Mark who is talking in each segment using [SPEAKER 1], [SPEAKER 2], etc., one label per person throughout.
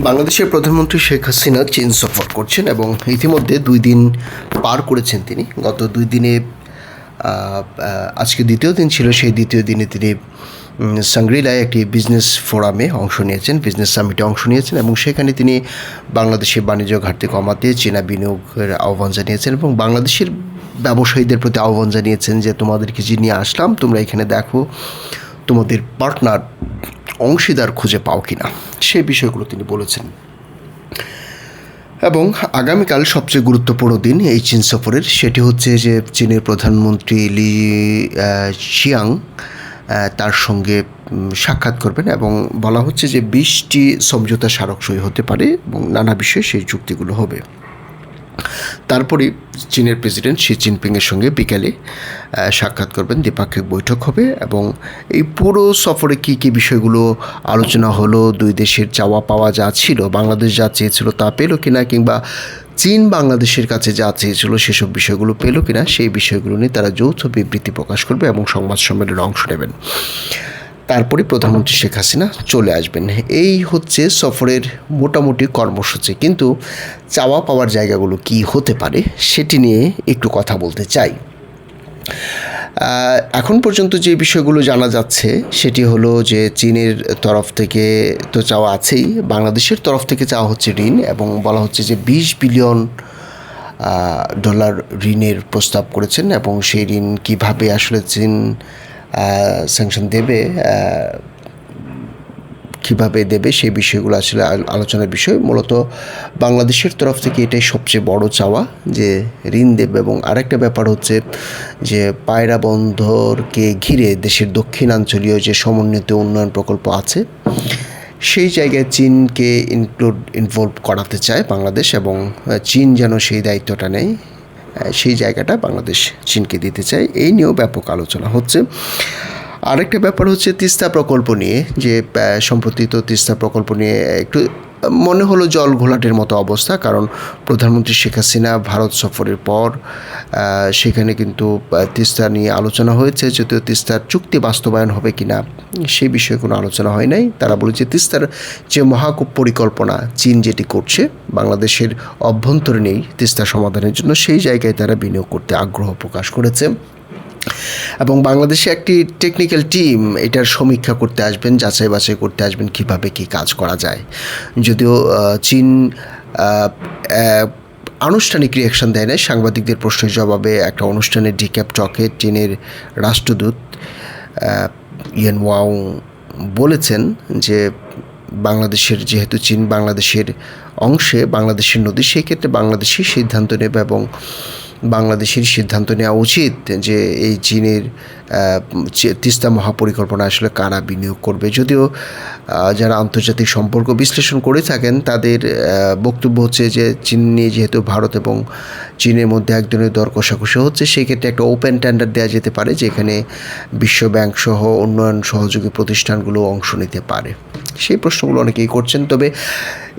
[SPEAKER 1] বাংলাদেশের প্রধানমন্ত্রী শেখ হাসিনা চীন সফর করছেন এবং ইতিমধ্যে দুই দিন পার করেছেন তিনি। গত দুই দিনে আজকে দ্বিতীয় দিন ছিল, সেই দ্বিতীয় দিনে তিনি সাংগ্রিলায় একটি বিজনেস ফোরামে অংশ নিয়েছেন, বিজনেস সামিটে অংশ নিয়েছেন এবং সেখানে তিনি বাংলাদেশের বাণিজ্য ঘাটতি কমাতে চীনা বিনিয়োগের আহ্বান জানিয়েছেন এবং বাংলাদেশের ব্যবসায়ীদের প্রতি আহ্বান জানিয়েছেন যে, তোমাদেরকে যে নিয়ে আসলাম, তোমরা এখানে দেখো, তোমাদের পার্টনার অংশীদার খুঁজে পাও কিনা সেই বিষয়গুলো তিনি বলেছেন। এবং আগামীকাল সবচেয়ে গুরুত্বপূর্ণ দিন এই চীন সফরের, সেটি হচ্ছে যে চীনের প্রধানমন্ত্রী লি শিয়াং তার সঙ্গে সাক্ষাৎ করবেন এবং বলা হচ্ছে যে বিশটি সমঝোতা স্মারক সই হতে পারে এবং নানা বিষয়ে সেই চুক্তিগুলো হবে। তারপরে চীনের প্রেসিডেন্ট শি জিনপিংয়ের সঙ্গে বিকেলে সাক্ষাৎ করবেন দ্বিপাক্ষিক বৈঠক হবে এবং এই পুরো সফরে কী কী বিষয়গুলো আলোচনা হলো, দুই দেশের চাওয়া পাওয়া যা ছিল, বাংলাদেশ যা চেয়েছিল তা পেল কিনা কিংবা চীন বাংলাদেশের কাছে যা চেয়েছিল সেসব বিষয়গুলো পেল কিনা, সেই বিষয়গুলো নিয়ে তারা যৌথ বিবৃতি প্রকাশ করবে এবং সংবাদ সম্মেলনে অংশ নেবেন। তারপরে প্রধানমন্ত্রী শেখ হাসিনা চলে আসবেন। এই হচ্ছে সফরের মোটামুটি কর্মসূচি। কিন্তু চাওয়া পাওয়ার জায়গাগুলো কি হতে পারে সেটি নিয়ে একটু কথা বলতে চাই। এখন পর্যন্ত যে বিষয়গুলো জানা যাচ্ছে সেটি হলো যে চীনের তরফ থেকে তো চাওয়া আছেই, বাংলাদেশের তরফ থেকে চাওয়া হচ্ছে ঋণ এবং বলা হচ্ছে যে বিশ বিলিয়ন ডলার ঋণের প্রস্তাব করেছেন এবং সেই ঋণ কীভাবে আসলে চীন স্যাংশন দেবে কীভাবে দেবে সেই বিষয়গুলো আসলে আলোচনার বিষয়। মূলত বাংলাদেশের তরফ থেকে এটাই সবচেয়ে বড় চাওয়া যে ঋণ দেবে এবং আরেকটা ব্যাপার হচ্ছে যে পায়রা বন্দরকে ঘিরে দেশের দক্ষিণাঞ্চলীয় যে সমন্বিত উন্নয়ন প্রকল্প আছে, সেই জায়গায় চীনকে ইনক্লুড ইনভলভ করাতে চায় বাংলাদেশ এবং চীন যেন সেই দায়িত্বটা নেয়। সেই জায়গাটা বাংলাদেশ চীনকে দিতে চায়। এই নিয়েও ব্যাপক আলোচনা হচ্ছে। আরেকটা ব্যাপার হচ্ছে তিস্তা প্রকল্প নিয়ে যে সম্প্রতি তো তিস্তা প্রকল্প নিয়ে একটু মনে হলো জল ঘোলাটের মতো অবস্থা, কারণ প্রধানমন্ত্রী শেখ হাসিনা ভারত সফরের পর সেখানে কিন্তু তিস্তা নিয়ে আলোচনা হয়েছে, যদিও তিস্তার চুক্তি বাস্তবায়ন হবে কি না সেই বিষয়ে কোনো আলোচনা হয় নাই। তারা বলেছে, তিস্তার যে মহাকূপ পরিকল্পনা, চীন যেটি করছে, বাংলাদেশের অভ্যন্তরীণেই তিস্তা সমাধানের জন্য সেই জায়গায় তারা বিনিয়োগ করতে আগ্রহ প্রকাশ করেছে। এবং বাংলাদেশে একটি টেকনিক্যাল টিম এটার সমীক্ষা করতে আসবেন, যাচাই বাছাই করতে আসবেন কীভাবে কি কাজ করা যায়। যদিও চীন আনুষ্ঠানিক রিয়াকশন দেয় না সাংবাদিকদের প্রশ্নের জবাবে একটা অনুষ্ঠানের ডিক্যাপ টকে চীনের রাষ্ট্রদূত ইয়েন ওয়াও বলেছেন যে বাংলাদেশের, যেহেতু চীন বাংলাদেশের অংশে বাংলাদেশের নদী সেক্ষেত্রে বাংলাদেশই সিদ্ধান্ত নেবে এবং বাংলাদেশের সিদ্ধান্ত নেওয়া উচিত যে এই চীনের তিস্তা মহাপরিকল্পনা আসলে কারা বিনিয়োগ করবে? যদিও যারা আন্তর্জাতিক সম্পর্ক বিশ্লেষণ করে থাকেন, তাদের বক্তব্য হচ্ছে যে চীন নিয়ে যেহেতু ভারত এবং চীনের মধ্যে এক ধরনের দর কষাকষি হচ্ছে সেই ক্ষেত্রে একটা ওপেন টেন্ডার দেওয়া যেতে পারে, যেখানে বিশ্ব ব্যাংক সহ উন্নয়ন সহযোগী প্রতিষ্ঠানগুলো অংশ নিতে পারে। সেই প্রশ্নগুলো অনেকেই করছেন, তবে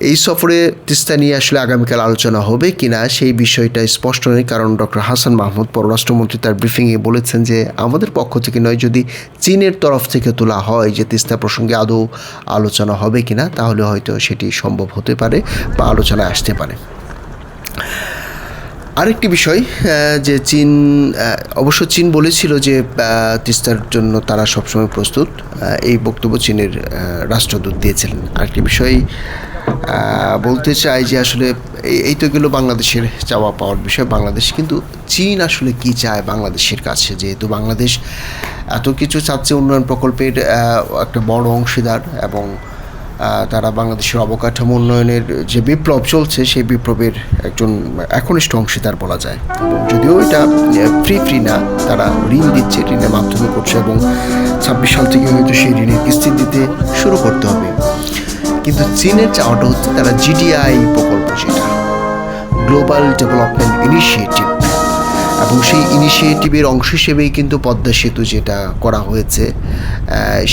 [SPEAKER 1] এই সফরে তিস্তা নিয়ে আসলে আগামীকাল আলোচনা হবে কিনা, সেই বিষয়টা স্পষ্ট নেই কারণ ডক্টর হাসান মাহমুদ, পররাষ্ট্রমন্ত্রী, তার ব্রিফিংয়ে বলেছেন যে আমাদের পক্ষ থেকে নয়, যদি চীনের তরফ থেকে তোলা হয় যে তিস্তা প্রসঙ্গে আদৌ আলোচনা হবে কিনা, তাহলে হয়তো সেটি সম্ভব হতে পারে বা আলোচনায় আসতে পারে। আরেকটি বিষয় যে চীন অবশ্য চীন বলেছিল যে তিস্তার জন্য তারা সবসময় প্রস্তুত এই বক্তব্য চীনের রাষ্ট্রদূত দিয়েছিলেন। আরেকটি বিষয় বলতে চাই যে আসলে এই- তো গেলো বাংলাদেশের চাওয়া পাওয়ার বিষয়, বাংলাদেশ। কিন্তু চীন আসলে কি চায় বাংলাদেশের কাছে? যেহেতু বাংলাদেশ এত কিছু চাচ্ছে উন্নয়ন প্রকল্পের একটা বড় অংশীদার এবং তারা বাংলাদেশের অবকাঠামো উন্নয়নের যে বিপ্লব চলছে, সেই বিপ্লবের একজন একনিষ্ঠ অংশীদার বলা যায়। যদিও এটা ফ্রি ফ্রি না, তারা ঋণ দিচ্ছে, ঋণের মাধ্যমে করছে এবং ছাব্বিশ সাল থেকে হয়তো সেই ঋণের কিস্তি দিতে শুরু করতে হবে। কিন্তু চীনের চাওয়াটা হচ্ছে তারা জিডিআই প্রকল্প সেটা গ্লোবাল ডেভেলপমেন্ট ইনিশিয়েটিভ এবং সেই ইনিশিয়েটিভের অংশ হিসেবেই কিন্তু পদ্মা সেতু যেটা করা হয়েছে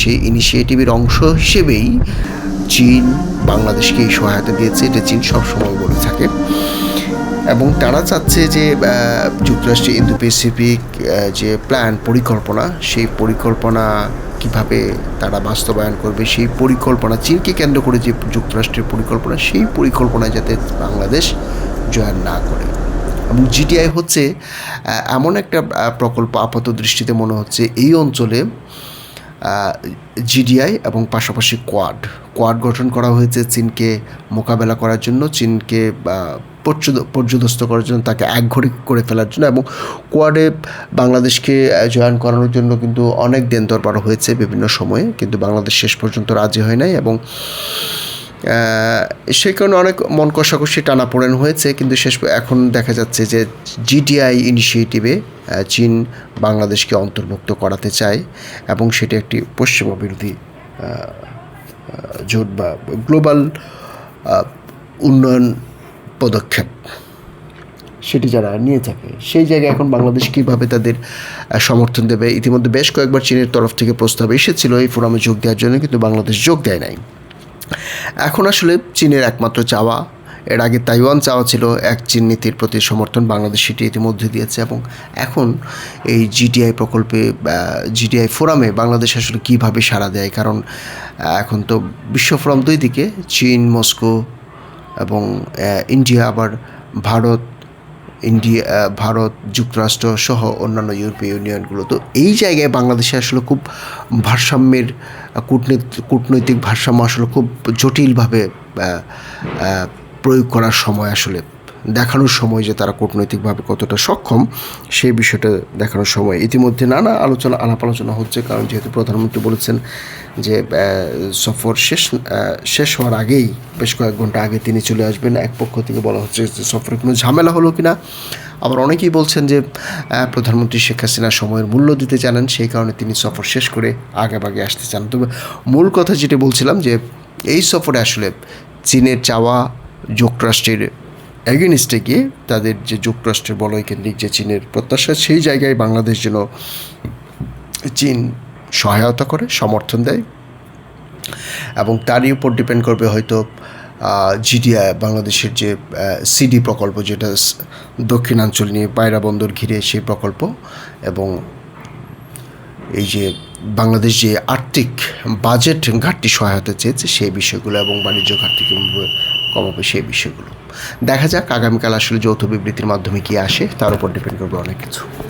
[SPEAKER 1] সেই ইনিশিয়েটিভের অংশ হিসেবেই চীন বাংলাদেশকে এই সহায়তা দিয়েছে, এটা চীন সবসময় বলে থাকে। এবং তারা চাচ্ছে যে যুক্তরাষ্ট্রের ইন্দো প্যাসিফিক যে প্ল্যান পরিকল্পনা, সেই পরিকল্পনা কীভাবে তারা বাস্তবায়ন করবে সেই পরিকল্পনা, চীনকে কেন্দ্র করে যে যুক্তরাষ্ট্রের পরিকল্পনা, সেই পরিকল্পনায় যাতে বাংলাদেশ জয়েন না করে। এবং জিটিআই হচ্ছে এমন একটা প্রকল্প আপাত দৃষ্টিতে মনে হচ্ছে এই অঞ্চলে জিডিআই এবং পাশাপাশি কোয়াড কোয়াড গঠন করা হয়েছে চীনকে মোকাবেলা করার জন্য, চীনকে পর্যদ- পর্যদস্ত করার জন্য, তাকে একঘরে করে ফেলার জন্য এবং কোয়াডে বাংলাদেশকে জয়েন করানোর জন্য কিন্তু অনেক দেন দরবার হয়েছে বিভিন্ন সময়ে, কিন্তু বাংলাদেশ শেষ পর্যন্ত রাজি হয় নাই এবং সেই কারণে অনেক মন কষাকষি টানাপোড়েন হয়েছে, কিন্তু শেষ, এখন দেখা যাচ্ছে যে জিডিআই ইনিশিয়েটিভে চীন বাংলাদেশকে অন্তর্ভুক্ত করাতে চায় এবং সেটি একটি পশ্চিমা বিরোধী জোট বা গ্লোবাল উন্নয়ন পদক্ষেপ সেটি যারা নিয়ে থাকে। সেই জায়গায় এখন বাংলাদেশ কীভাবে তাদের সমর্থন দেবে? ইতিমধ্যে বেশ কয়েকবার চীনের তরফ থেকে প্রস্তাব এসেছিল এই ফোরামে যোগ দেওয়ার জন্য, কিন্তু বাংলাদেশ যোগ দেয় নাই। এখন আসলে চীনের একমাত্র চাওয়া এর আগে তাইওয়ান চাওয়া ছিল এক চীন নীতির প্রতি সমর্থন, বাংলাদেশ সেটি ইতিমধ্যে দিয়েছে এবং এখন এই জিটিআই প্রকল্পে জিটিআই ফোরামে বাংলাদেশ আসলে কীভাবে সাড়া দেয়? কারণ এখন তো বিশ্ব ফোরাম দুই দিকে, চীন, মস্কো এবং ইন্ডিয়া, আবার ভারত, ইন্ডিয়া ভারত, যুক্তরাষ্ট্র সহ অন্যান্য ইউরোপীয় ইউনিয়নগুলো। তো এই জায়গায় বাংলাদেশে আসলে খুব ভারসাম্যের কূটনীতি, কূটনৈতিক ভারসাম্য আসলে খুব জটিলভাবে প্রয়োগ করার সময় আসলে দেখানোর সময় যে তারা কূটনৈতিকভাবে কতটা সক্ষম, সেই বিষয়টা দেখানোর সময়। ইতিমধ্যে নানা আলোচনা, আলাপ আলোচনা হচ্ছে, কারণ যেহেতু প্রধানমন্ত্রী বলেছেন যে সফর শেষ শেষ হওয়ার আগেই, বেশ কয়েক ঘণ্টা আগে তিনি চলে আসবেন। এক পক্ষ থেকে বলা হচ্ছে যে, সফরে কোনো ঝামেলা হলো কিনা? আবার অনেকেই বলছেন যে প্রধানমন্ত্রী শেখ হাসিনা সময়ের মূল্য দিতে জানেন, সেই কারণে তিনি সফর শেষ করে আগে বাগে আসতে চান। তবে মূল কথা যেটা বলছিলাম যে, এই সফরে আসলে চীনের চাওয়া যুক্তরাষ্ট্রের এগেনিস্টে গিয়ে তাদের যে যুক্তরাষ্ট্রের বলয় কেন্দ্রিক যে চীনের প্রত্যাশা, সেই জায়গায় বাংলাদেশ যেন চীন সহায়তা করে, সমর্থন দেয় এবং তারই উপর ডিপেন্ড করবে হয়তো জিডিআই বাংলাদেশের যে সিডি প্রকল্প যেটা দক্ষিণাঞ্চল নিয়ে পায়রা বন্দর ঘিরে সেই প্রকল্প এবং এই যে বাংলাদেশ যে আর্থিক বাজেট ঘাটতি সহায়তা চেয়েছে সেই বিষয়গুলো এবং বাণিজ্য ঘাটতি কমাবে সেই বিষয়গুলো। দেখা যাক, আগামীকাল আসলে যৌথ বিবৃতির মাধ্যমে কী আসে, তার উপর ডিপেন্ড করবে অনেক কিছু।